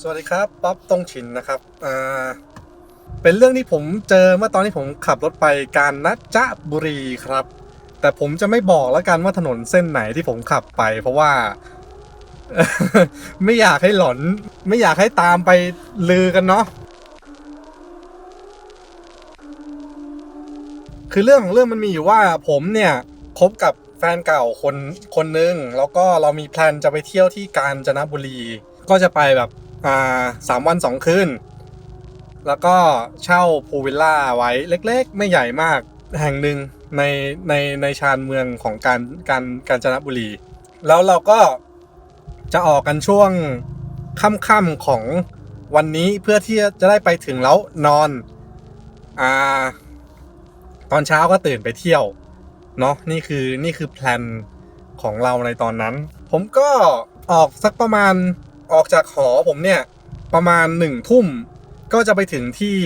สวัสดีครับป๊อปตงฉินนะครับอ่าเป็นเรื่องที่ผมเจอเมื่อตอนที่ผมขับรถไปการนัดจะบุรีครับ แต่ผมจะไม่บอกแล้วกันว่าถนนเส้นไหนที่ผมขับไป เพราะว่า ไม่อยากให้หลอน ไม่อยากให้ตามไปลือกันเนาะคือเรื่องของเรื่องมันมีอยู่ว่าผมเนี่ยคบกับแฟนเก่าคนคนนึงแล้วก็เรามีแพลนจะไปเที่ยวที่กาญจนบุรี ก็จะไปแบบ อ่าสามวันสองคืน แล้วก็เช่าพูลวิลล่าไว้เล็กๆ ไม่ใหญ่มากแห่งหนึ่งในในในชานเมืองของการการกาญจนบุรี แล้วเราก็จะออกกันช่วงค่ำๆของวันนี้เพื่อที่จะได้ไปถึงแล้วนอนอ่าตอนเช้าก็ตื่นไปเที่ยวเนาะนี่คือนี่คือแพลนของเราในตอนนั้น ผมก็ออกสักประมาณ ออกจากหอผมเนี่ย ประมาณหนึ่งทุ่มก็จะไปถึงที่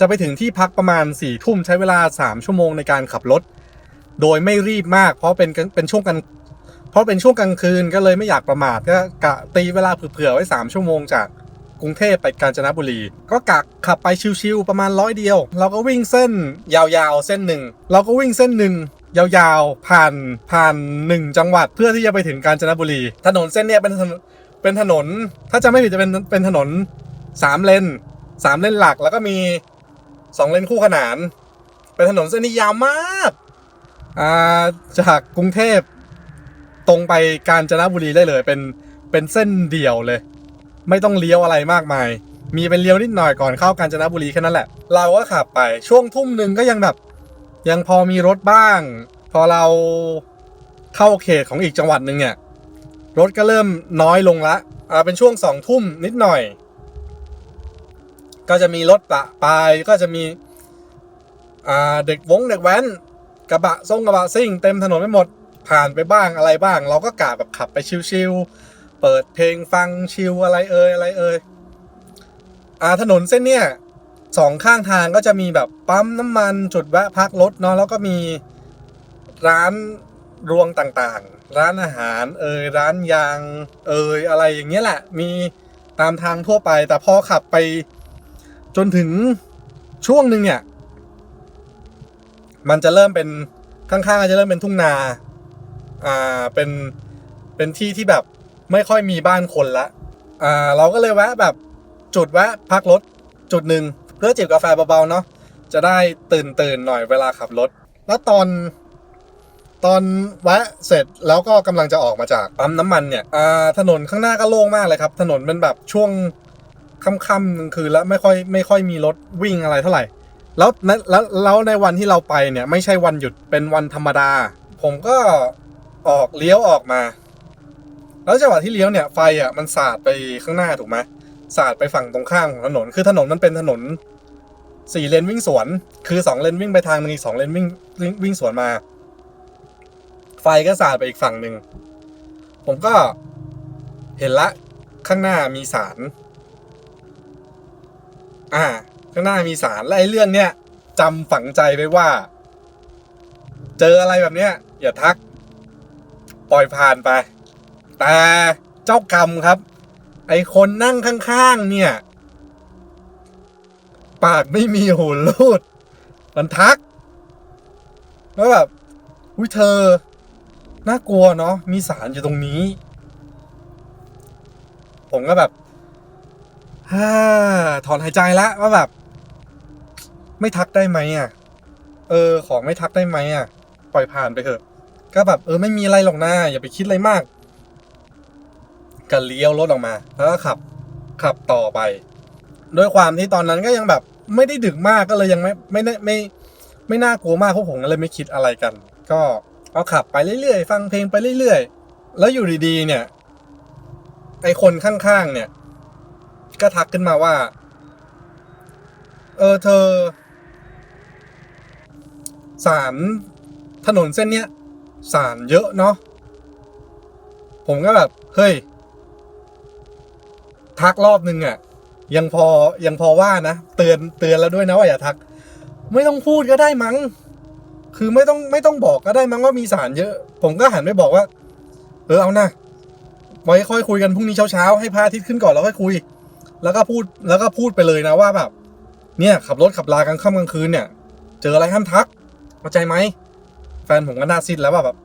จะไปถึงที่พักประมาณ4ี่ทุ่มใช้เวลา3ชั่วโมงในการขับรถ โดยไม่รีบมากเพราะเป็นเป็นช่วงกันเพราะเป็นช่วงกลางคืนก็เลยไม่อยากประมาทก็กะตีเวลาเผื่อไว้3ชั่วโมงจากกรุงเทพไปกาญจนบุรี ก็กะขับไปชิวๆประมาณร้อยเดียว เราก็วิ่งเส้นยาวๆเส้นหนึ่งเราก็วิ่งเส้นหนึ่ง ยาวๆ ผ่านผ่านหนึ่งจังหวัดเพื่อที่จะไปถึงกาญจนบุรี ถนนเส้นเนี้ยเป็นถนนเป็นถนน ถ้าจะไม่ผิดจะเป็นเป็นถนนสามเลนสามเลนหลักแล้วก็มีสองเลนคู่ขนาน เป็นถนนเส้นนี้ยาวมากอ่าจากกรุงเทพตรงไปกาญจนบุรีได้เลย เป็นเป็นเส้นเดี่ยวเลย ไม่ต้องเลี้ยวอะไรมากมาย มีเป็นเลี้ยวนิดหน่อยก่อนเข้ากาญจนบุรีแค่นั้นแหละ เราก็ขับไปช่วงทุ่มหนึ่งก็ยังแบบ ยังพอมีรถบ้าง พอเราเข้าเขตของอีกจังหวัดหนึ่งเนี่ย รถก็เริ่มน้อยลงละอ่าเป็นช่วงสองทุ่มนิดหน่อย ก็จะมีรถปะปายก็จะมีอ่าเด็กวงเด็กแว้น กระบะส่งกระบะซิ่ง เต็มถนนไปหมดผ่านไปบ้างอะไรบ้าง เราก็กะแบบขับไปชิวๆเปิดเพลงฟังชิลอะไรเอ่ยอะไรเอ่ยอ่าถนนเส้นเนี้ย สองข้างทางก็จะมีแบบปั๊มน้ำมันจุดแวะพักรถเนาะแล้วก็มีร้านรวงต่างๆ ร้านอาหารเอยร้านยางเอยอะไรอย่างเงี้ยแหละ มีตามทางทั่วไป แต่พอขับไปจนถึงช่วงหนึ่งเนี่ย มันจะเริ่มเป็นข้างๆจะเริ่มเป็นทุ่งนา อ่า เป็น เป็นที่ที่แบบไม่ค่อยมีบ้านคนละ อ่า เราก็เลยแวะแบบจุดแวะพักรถจุดหนึ่ง พื่อจิบกาแฟเบาๆเนาะจะได้ตื่นตื่นๆหน่อยเวลาขับรถ แล้วตอนตอนแวะเสร็จแล้วก็กำลังจะออกมาจากปั๊มน้ำมันเนี่ยถนนข้างหน้าก็โล่งมากเลยครับ ถนนเป็นแบบช่วงค่ำๆกลางคืนแล้วไม่ค่อยไม่ค่อยมีรถวิ่งอะไรเท่าไหร่ แล้วแล้วแล้วในวันที่เราไปเนี่ยไม่ใช่วันหยุดเป็นวันธรรมดา ผมก็ออกเลี้ยวออกมา แล้วจังหวะที่เลี้ยวเนี่ยไฟอะมันสาดไปข้างหน้าถูกไหม สาดไปฝั่งตรงข้างของถนน คือถนนมันเป็นถนนสี่เลนวิ่งสวน คือสองเลนวิ่งไปทางหนึงอีกสองเลนวิ่งวิ่งวิ่งสวนมา ไฟก็สาดไปอีกฝั่งหนึ่ง ผมก็เห็นละ ข้างหน้ามีสาร อ่า ข้างหน้ามีสารและไอ้เรื่องเนี้ยจำฝังใจไว้ว่า เจออะไรแบบเนี้ยอย่าทัก ปล่อยผ่านไป แต่เจ้ากรรมครับ ไอคนนั่งข้างๆ เนี่ย ปากไม่มีหูรูด มันทักว่าแบบอุ้ยเธอ น่ากลัวเนาะมีสารอยู่ตรงนี้ ผมก็แบบฮ่าถอนหายใจละว่าแบบ ไม่ทักได้ไหมอะ เออ ของไม่ทักได้ไหมอะ ปล่อยผ่านไปเถอะ ก็แบบ เออไม่มีอะไรหรอกนะอย่าไปคิดอะไรมาก ก็เลี้ยวรถออกมา แล้วก็ขับขับต่อไป ด้วยความที่ตอนนั้นก็ยังแบบไม่ได้ดึกมากก็เลยยังไม่ไม่ได้ไม่ไม่น่ากลัวมากพราะผมก็เลยไม่คิดอะไรกัน ก็เอาขับไปเรื่อยๆฟังเพลงไปเรื่อยๆ แล้วอยู่ดีๆ เนี่ยไอคนข้างๆเนี่ย ก็ทักขึ้นมาว่า เออเธอ สารถนนเส้นเนี้ยสารเยอะเนาะผมก็แบบ เฮ้ย ทักรอบนึงอะ่ะ ยังพอยังพอว่านะ เตือนเตือนแล้วด้วยนะว่าอย่าทัก ไม่ต้องพูดก็ได้มั้ง คือไม่ต้องไม่ต้องบอกก็ได้มั้งว่ามีสารเยอะ ผมก็หันไปบอกว่า เออเอานะไว้ค่อยคุยกันพรุ่งนี้เช้าๆให้พระอาทิตย์ขึ้นก่อนแล้วค่อยคุย แล้วก็พูดแล้วก็พูดไปเลยนะว่าแบบ เนี่ยขับรถขับลากลางค่ำกลางคืนเนี่ย เจออะไรห้ามทักเข้าใจไหมแฟนผมก็น่าซิดแล้วว่าแบบ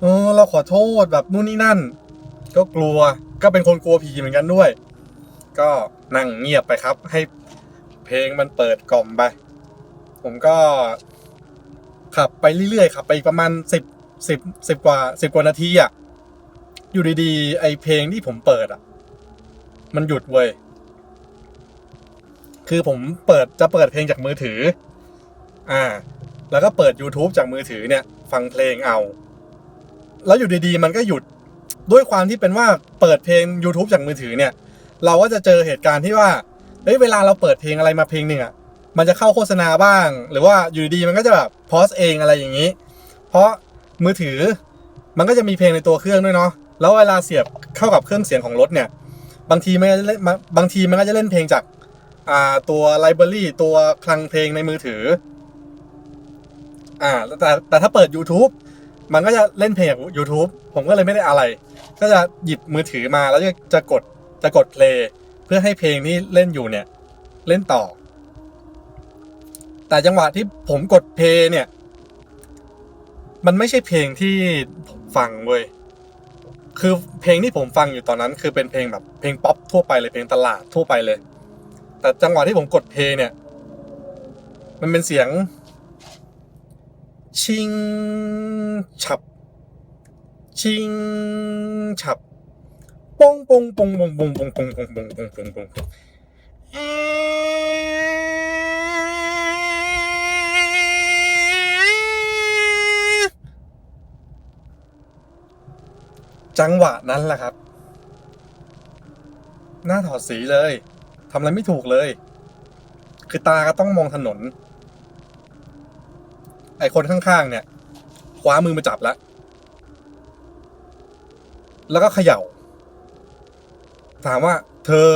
เออเราขอโทษแบบนู่นนี่นั่น ก็กลัวก็เป็นคนกลัวผีเหมือนกันด้วย ก็นั่งเงียบไปครับ ให้เพลงมันเปิดกล่อมไป ผมก็ขับไปเรื่อยๆขับไปประมาณสิบสิบสิบกว่าสิบกว่านาทีอะ อยู่ดีๆ ไอเพลงที่ผมเปิดอะ มันหยุดเว้ย คือผมเปิดจะเปิดเพลงจากมือถือ อ่า แล้วก็เปิด YouTube จากมือถือเนี่ย ฟังเพลงเอา แล้วอยู่ดีๆ มันก็หยุด ด้วยความที่เป็นว่าเปิดเพลง YouTube จากมือถือเนี่ย เราก็จะเจอเหตุการณ์ที่ว่าเฮ้ยเวลาเราเปิดเพลงอะไรมาเพลงหนึ่งอะมันจะเข้าโฆษณาบ้าง หรือว่าอยู่ดีมันก็จะแบบพอสเองอะไรอย่างนี้ เพราะมือถือมันก็จะมีเพลงในตัวเครื่องด้วยเนาะแล้วเวลาเสียบเข้ากับเครื่องเสียงของรถเนี่ย บางทีมันก็จะเล่นบางทีมันก็จะเล่นเพลงจากอ่าตัวไลบรารีตัวคลังเพลงในมือถืออ่าแต่แต่ถ้าเปิด YouTube มันก็จะเล่นเพลงจาก YouTube ผมก็เลยไม่ได้อะไร ก็จะหยิบมือถือมาแล้วจะจะกด จะกดเพลงเพื่อให้เพลงที่เล่นอยู่เนี่ย เล่นต่อ แต่จังหวะที่ผมกดเพลงเนี่ย มันไม่ใช่เพลงที่ผมฟังเว้ยคือเพลงที่ผมฟังอยู่ตอนนั้น คือเป็นเพลงแบบเพลงป๊อปทั่วไปเลยเพลงตลาดทั่วไปเลย แต่จังหวะที่ผมกดเพลงเนี่ย มันเป็นเสียง ชิงฉับ ชิงฉับ ปงปงปงปงปงปงปงปงปงปงปงปงจังหวะนั้นแหละครับ หน้าถอดสีเลยทำอะไรไม่ถูกเลย คือตาก็ต้องมองถนน ไอคนข้างๆเนี่ยคว้ามือมาจับแล้ว แล้วก็เขย่า ถามว่าเธอ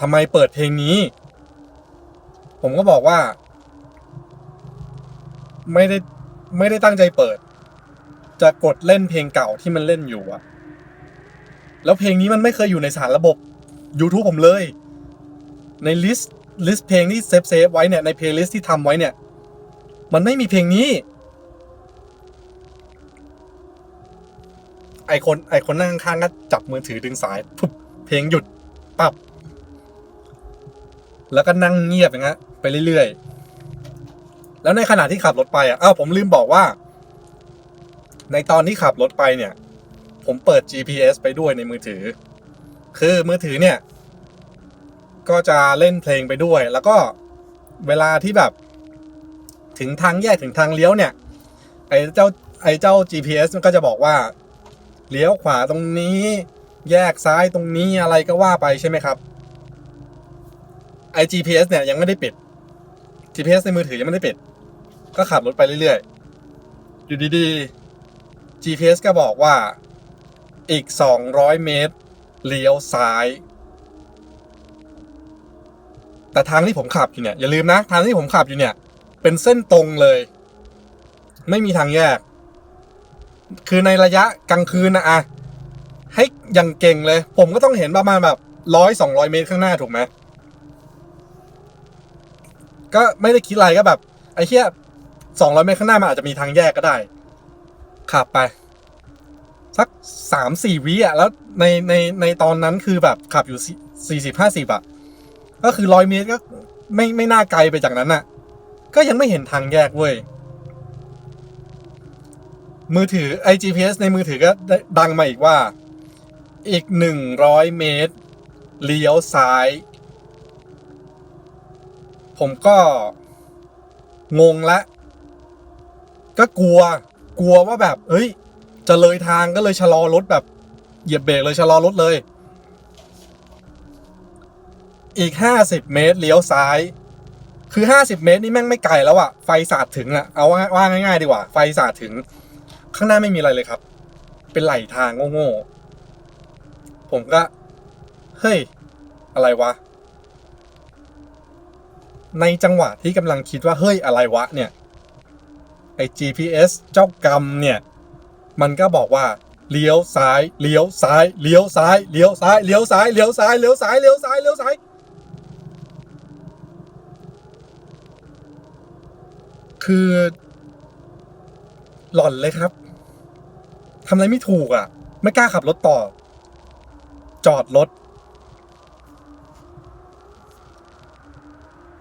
ทำไมเปิดเพลงนี้ ผมก็บอกว่า ไม่ได้ไม่ได้ตั้งใจเปิด จะกดเล่นเพลงเก่าที่มันเล่นอยู่อะแล้วเพลงนี้มันไม่เคยอยู่ในสารระบบ YouTube ผมเลย ในลิสต์ลิสต์เพลงที่เซฟเซฟไว้เนี่ยในเพลย์ลิสต์ที่ทำไว้เนี่ย มันไม่มีเพลงนี้ ไอคนไอคนนั่งข้างก็จับมือถือดึงสายปุ๊บเพลงหยุดปับแล้วก็นั่งเงียบอย่างเงี้ยไปเรื่อยๆ แล้วในขณะที่ขับรถไปอะอ้าวผมลืมบอกว่า ในตอนที่ขับรถไปเนี่ย ผมเปิด GPS ไปด้วยในมือถือ คือมือถือเนี่ย ก็จะเล่นเพลงไปด้วย แล้วก็เวลาที่แบบ ถึงทางแยกถึงทางเลี้ยวเนี่ย ไอ้เจ้าไอ้เจ้า GPS มันก็จะบอกว่า เลี้ยวขวาตรงนี้ แยกซ้ายตรงนี้อะไรก็ว่าไปใช่ไหมครับไอ GPS เนี่ยยังไม่ได้ปิด GPS ในมือถือยังไม่ได้ปิด ก็ขับรถไปเรื่อยๆ อยู่ดีๆ GPS ก็บอกว่าอีก 200 เมตร เลี้ยวซ้าย แต่ทางที่ผมขับอยู่เนี่ยอย่าลืมนะ ทางที่ผมขับอยู่เนี่ย เป็นเส้นตรงเลย ไม่มีทางแยก คือในระยะกลางคืนนะอะให้อย่างเก่งเลย ผมก็ต้องเห็นประมาณแบบร้อยสองร้อยเมตรข้างหน้าถูกไหมก็ไม่ได้คิดอะไรก็แบบ ไอ้เหี้ยสองร้อยเมตรข้างหน้ามันอาจจะมีทางแยกก็ได้ ขับไป สักสามสี่วิอะ แล้วในในในตอนนั้นคือแบบขับอยู่สี่สิบห้าสิบอะ ก็คือร้อยเมตรก็ไม่ไม่น่าไกลไปจากนั้นน่ะ ก็ยังไม่เห็นทางแยกเว้ย มือถือไอ GPS ในมือถือก็ได้ดังมาอีกว่า อีกหนึ่งร้อยเมตร เลี้ยวซ้าย ผมก็ งงละ ก็กลัว กลัวว่าแบบ เฮ้ย จะเลยทางก็เลยชะลอรถแบบ เหยียบเบรกเลยชะลอรถเลย อีกห้าสิบเมตร เลี้ยวซ้ายคือห้าสิบเมตร นี่แม่งไม่ไกลแล้วอะไฟสาดถึงอะเอาว่าว่าง่ายๆดีกว่า ไฟสาดถึง ข้างหน้าไม่มีอะไรเลยครับ เป็นไหลทางโง่ๆผมก็ เฮ้ย อะไรวะ ในจังหวะที่กำลังคิดว่า เฮ้ย อะไรวะ เนี่ยไอ้ GPS เจ้ากรรมเนี่ย มันก็บอกว่าเลี้ยวซ้าย เลี้ยวซ้าย เลี้ยวซ้าย เลี้ยวซ้าย เลี้ยวซ้าย เลี้ยวซ้าย เลี้ยวซ้าย เลี้ยวซ้าย เลี้ยวซ้าย คือ หล่อนเลยครับ ทำอะไรไม่ถูกอะ ไม่กล้าขับรถต่อ จอดรถ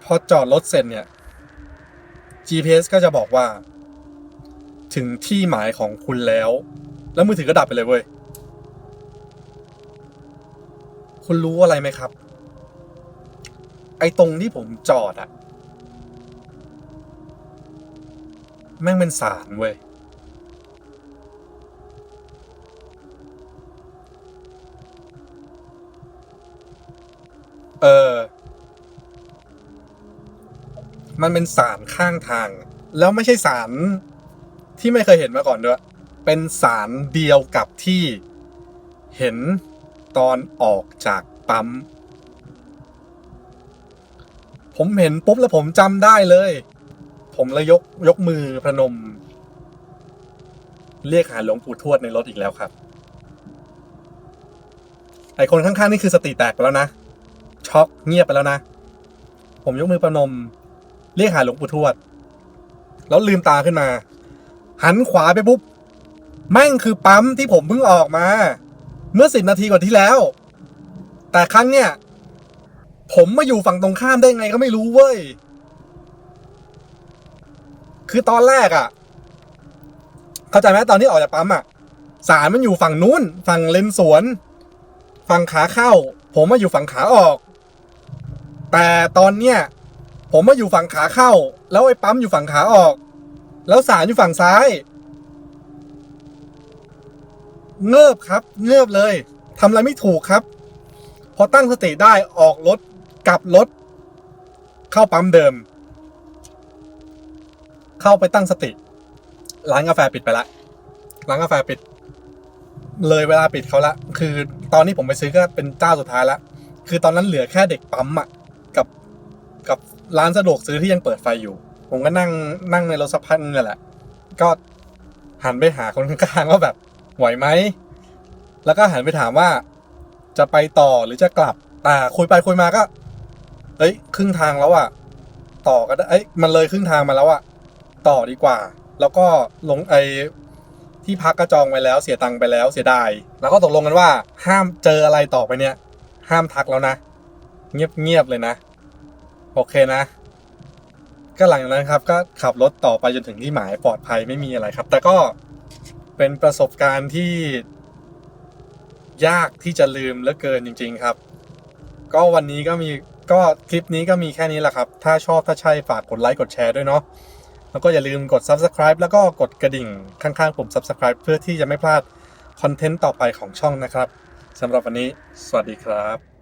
พอจอดรถเสร็จเนี่ย GPS ก็จะบอกว่า ถึงที่หมายของคุณแล้ว แล้วมือถือก็ดับไปเลยเว้ย คุณรู้อะไรไหมครับ ไอ้ตรงที่ผมจอดอะแม่งเป็นสารเว้ย เออ มันเป็นสารข้างทาง แล้วไม่ใช่สารที่ไม่เคยเห็นมาก่อนด้วย เป็นสารเดียวกับที่เห็นตอนออกจากปั๊ม ผมเห็นปุ๊บแล้วผมจำได้เลย ผมเลยยกยกมือพนม เรียกหาหลวงปู่ทวดในรถอีกแล้วครับ ไอคนข้างๆนี่คือสติแตกไปแล้วนะ ช็อกเงียบไปแล้วนะ ผมยกมือประนม เรียกหาหลวงปู่ทวด แล้วลืมตาขึ้นมา หันขวาไปปุ๊บ แม่งคือปั๊มที่ผมเพิ่งออกมา เมื่อสิบนาทีก่อนที่แล้ว แต่ครั้งเนี้ยผมมาอยู่ฝั่งตรงข้ามได้ไงก็ไม่รู้เว้ย คือตอนแรกอะ่ะ เข้าใจไหมตอนที่ออกจากปั๊มอะ่ะ สารมันอยู่ฝั่งนู้น ฝั่งเลนสวน ฝั่งขาเข้า ผมมาอยู่ฝั่งขาออก แต่ตอนเนี้ยผมมาอยู่ฝั่งขาเข้า แล้วไอ้ปั๊มอยู่ฝั่งขาออก แล้วสารอยู่ฝั่งซ้าย เงิบครับ เงิบเลยทำอะไรไม่ถูกครับ พอตั้งสติได้ออกรถกลับรถ เข้าปั๊มเดิม เข้าไปตั้งสติ ร้านกาแฟปิดไปละร้านกาแฟปิด เลยเวลาปิดเขาละ คือตอนนี้ผมไปซื้อก็เป็นเจ้าสุดท้ายละ คือตอนนั้นเหลือแค่เด็กปั๊มอะ กับร้านสะดวกซื้อที่ยังเปิดไฟอยู่ ผมก็นั่งนั่งในรถสักพักนึงเนี่แหละ ก็หันไปหาคนข้างๆว่าแบบไหวไหม แล้วก็หันไปถามว่าจะไปต่อหรือจะกลับแต่คุยไปคุยมาก็ เอ้ย ครึ่งทางแล้วอะต่อก็ได้ เอ้ย มันเลยครึ่งทางมาแล้วอะต่อดีกว่า แล้วก็ลงไอที่พักก็จองไว้แล้ว เสียตังค์ไปแล้ว เสียดาย แล้วก็ตกลงกันว่า ห้ามเจออะไรต่อไปเนี่ย ห้ามทักแล้วนะ เงียบเงียบๆเลยนะ โอเคนะ ก็หลังจากนั้นครับก็ขับรถต่อไปจนถึงที่หมายปลอดภัยไม่มีอะไรครับ แต่ก็เป็นประสบการณ์ที่ยากที่จะลืมเหลือเกินจริง ๆครับ ก็วันนี้ก็มีก็คลิปนี้ก็มีแค่นี้แหละครับ ถ้าชอบถ้าใช่ฝากกดไลค์กดแชร์ด้วยเนาะ แล้วก็อย่าลืมกด Subscribe แล้วก็กดกระดิ่งข้างๆปุ่ม Subscribe เพื่อที่จะไม่พลาดคอนเทนต์ต่อไปของช่องนะครับสำหรับวันนี้ สวัสดีครับ